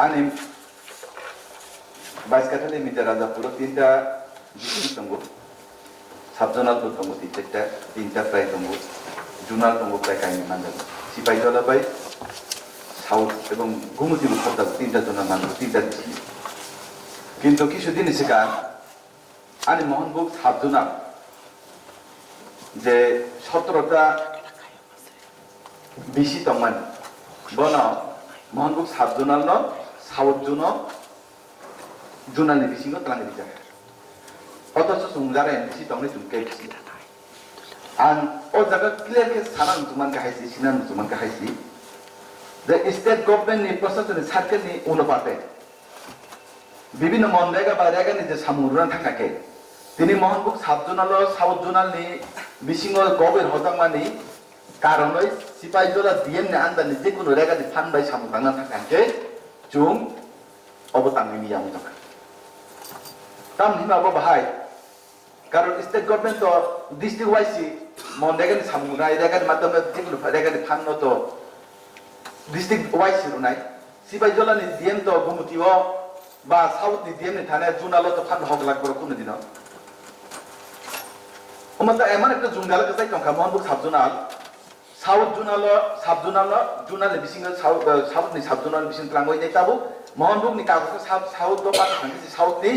Anem, বাইশ কাঠালে metre Rajapur তিনটা তম্বু সাবজোনাল তম্বু তিন চারটা তিনটা প্রায় তম্বু জুনাল তম্বু প্রায় কাহিনী মানজাব সিপাহী জলাপাই সাউথ এবং ঘুমতি খরদাব তিনটা জোনাল মানজাব তিনটা দিচ্ছি কিন্তু কিছুদিন সেখান আনি মোহনভোগ সাবজোনাল যে সতেরোটা বিশি তমান বন মোহনভোগ সাবজোনাল ন 사업주노 준한의 미신 것 땅에 비자. 어떠서 송자라 MC 동네 좀깨 비신다. 안 어자가 클레케 사람 두만 가이시 신한 두만 가이시. The state government ni process ni sarkar ni ulo pate. বিভিন্ন মনরেগা বা রেগা নিজে সামুরুনা থাকাকে তিনি মোহনবুক সাবজোনাল সাবজোনালনি বিশিং গবের হতামানি কারণ ওই সিপাহী জোলা দিয়ে আন্দানি যে কোনো রেগাদি ফান বাই সামু থাকা থাকে থাকাকে জুম অবতাংনি ইয়াম দরকার tam hima bo bahai karon state government to district wise mon degan samunai degan madam jinglu degan phanno to district wise runai sibai jola ni dm to gumutiwo ba south ni dm ni thane junalo to phan hog lagbor kuno dino ওমাতা এমন একটা জুঙ্গাল কাছে টঙ্কা মোহনবুক subzonal south zonal subzonal zonal বিসিং south south ni subzonal বিসিং ত্রাঙ্গই নাই তাবু। ni কাগজ সাউথ তো পাক থাকি সাউথ ni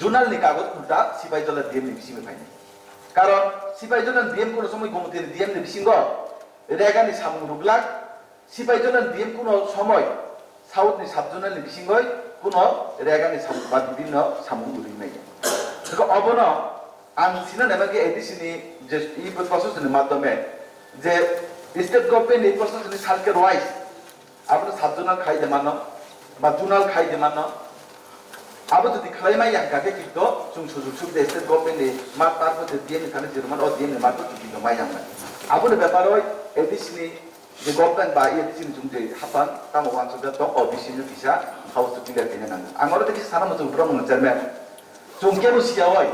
জুনালনি কাগজ উল্টা সিপাহীজলা ডিএমনি বিসিমে পাইনি কারণ সিপাহীজলা ডিএম কোনো সময় গমতি ডিএমনি বিসিঙ্গ রেগানি সামুং রুগলাক। সিপাহীজলা ডিএম কোনো সময় সাউথনি সাবজুনালনি বিসিঙ্গই কোনো রেগানি সামুং বা বিভিন্ন সামুং রুগি নাই। অবন আং সিনা নেবাকে এডিসিনি যে ই প্রসেসের মাধ্যমে যে স্টেট গভর্নমেন্ট এই প্রশ্ন যদি সারকে রয়, আপনি সাতজনাল খাই দেমান, বা জুনাল খাই দেমান। আবার যদি খাইমাই আঙ্কাকে কিন্তু চুং সুযোগ সুবিধা স্টেট গভর্নমেন্টে মা তার মধ্যে দিয়ে নিখানে যেরমান ও দিয়ে নেমার চুক্তি জমাই আমরা আপনার ব্যাপার হয় এডিসনি যে গভর্নমেন্ট বা এডিসিনি চুং যে হাতান, তামো অঞ্চলটা তো অবিসিনি ফিসা হাউস চুক্তি লেখেনে নাঙ্গে আমার দেখি সারা মতো উঠরা মনে চেয়ারম্যান চুমকে বসিয়া হয়?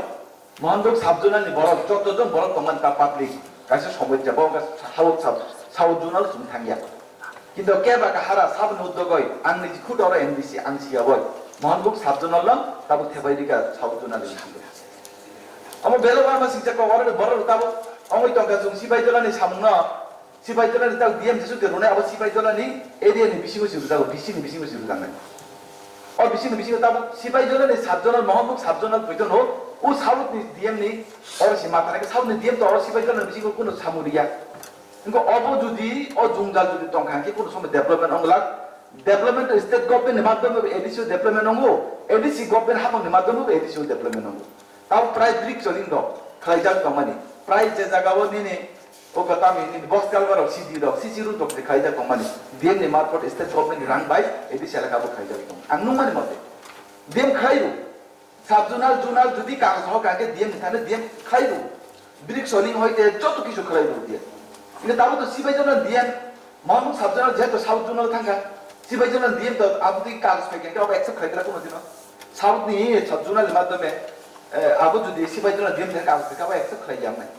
মহান্দক সাতজনাল বড় যতজন বড় তমান তা পাবলিক 에디시니 중제 합반 따모 완소가 또 어디시니 비샤 하우스 딜레 되는 안 아무로 되게 사람은 좀 그러면 절매 좀 깨보시야와이 মহানদক সাবজনালি বড় যতজন বড় কমান তা পাবলিক কাছে সময় যাব সাউথ সাব সাউথ জোনাল তুমি থাঙ্গিয়া কিন্তু কেবাকা হারা সাবন উদ্যোগই আংনি খুদর এনবিসি আংসিয়াবই মহানবুক সাবজনাল্লাম তাবো থেবাইরিকা সাবজনালি বিসিগে অমো বেলবামা সিংজাক অরে বড় তাবো অমই টঙ্কা জুং সিবাইজলানি সামনা সিবাইজলানি তাও ডিএম যেসু তেরুনে আবার সিবাইজলানি এরিয়ানি বিসিগো সিরু যাবো বিসিনি বিসিগো সিরু জানাই और बिसिन बिसिन ताबु सिपाही जोले ने सात जना महबूब सात जना बिजन हो उ सालुत नि दिएम नि और सि माता ने सालुत नि दिएम तो और सिपाही जोले बिसिन कुन सामुरिया इनको अब जुदि अ जुंगाल जुदि टंखा के कुन समय डेभलपमेन्ट अंगला डेभलपमेन्ट स्टेट गभर्नमेन्ट नि माध्यम एडिसो डेभलपमेन्ट अंगो एडिसी गभर्नमेन्ट हाबं नि माध्यम एडिसो डेभलपमेन्ट अंगो ताव प्राय ब्रिक जलिन द खलाइजा कमानी प्राय जे जागाव नि ने বস কালবার সিডি দ সিসি রু দক খাইজাক তমানি ডিএম নি মারফত স্টেট গভর্নমেন্ট রাং বাই এডিসি এলাকাবো খাইজাক তম আংনুমানি মতে ডিএম খাইরু সাবজুনাল জুনাল যদি কাগজ হোক আগে ডিএম নিথানে ডিএম খাইরু ব্রিক চলিং হইতে যত কিছু খাইরু ডিএম কিন্তু তাও তো সিবাইজনাল ডিএম মহামুখ সাবজুনাল যেহেতু সাউথ জুনাল থাকা সিবাইজনাল ডিএম তো আবদি কাগজ ফেকে কে অবা একসেপ্ট খাইদরা কোনো দিন সাউথ নি সাবজুনাল মাধ্যমে আবু যদি সিবাইজনাল ডিএম থেকে কাগজ অবা একসেপ্ট খাই যাম নাই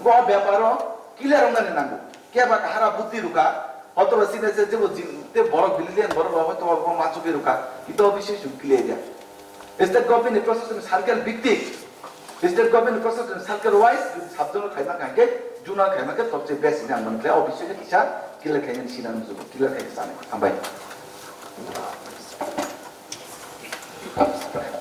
ಗೋ ವ್ಯಾಪಾರ ಕಿಲರ್ ಅಂಗನೆ ನಂಗು কেবা ಹರ বুদ্ধি রুকা অতর সিনে যে যে জিতে বড় বিলিয়ন বড় বাবা তোমার বড় মাছুকে রুকা ইতো বিশেষ উকিলে যা স্টেট গভর্নমেন্ট প্রশাসন সার্কেল ভিত্তিক। স্টেট গভর্নমেন্ট প্রশাসন সার্কেল ওয়াইজ সাবজন খাইমা কাকে জুনা খাইমা কে, সবচেয়ে বেস্ট সিনে আমন অফিসে কে কিসা? কিলে খাইন সিনান জুব কিলে খাইন সানে। আমবাই